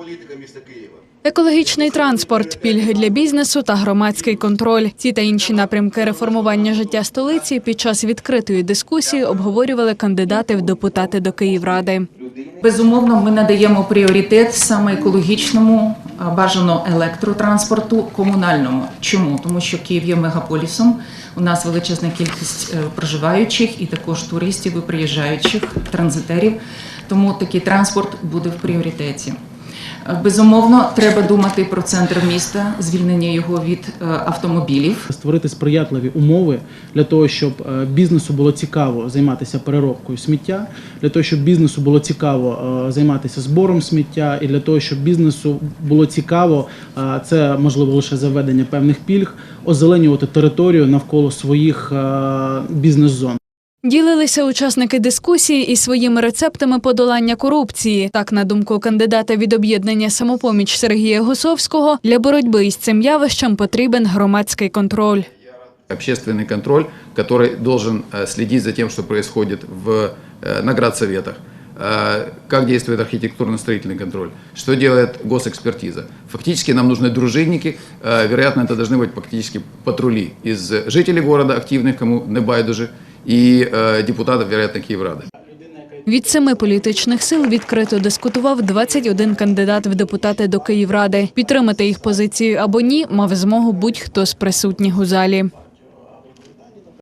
політика міста Києва. Екологічний транспорт, пільги для бізнесу та громадський контроль. Ці та інші напрямки реформування життя столиці під час відкритої дискусії обговорювали кандидати в депутати до Київради. Безумовно, ми надаємо пріоритет саме екологічному, а, бажано електротранспорту, комунальному. Чому? Тому що Київ є мегаполісом. У нас величезна кількість е, проживаючих і також туристів і приїжджаючих транзитерів. Тому такий транспорт буде в пріоритеті. Е, Безумовно, треба думати про центр міста, звільнення його від е, автомобілів. створити сприятливі умови для того, щоб е, бізнесу було цікаво займатися переробкою сміття, для того, щоб бізнесу було цікаво займатися збором сміття, і для того, щоб бізнесу було цікаво, це можливо лише заведення певних пільг, озеленювати територію навколо своїх бізнес-зон. Ділилися учасники дискусії і своїми рецептами подолання корупції. Так, на думку кандидата від об'єднання самопоміч Сергія Гусовського, для боротьби із цим явищем потрібен громадський контроль. общественный контроль, который должен э, следить за тем, что происходит в э, наградсоветах, э, как действует архитектурно-строительный контроль, что делает госэкспертиза. Фактически нам нужны дружинники, э, вероятно, это должны быть фактически патрули из жителей города, активных, кому не байдуже, и э, депутатов, вероятно, Киеврады. Від семи політичних сил відкрито дискутував 21 кандидат в депутати до Київради. Підтримати їх позицію або ні мав змогу будь-хто з присутніх у залі.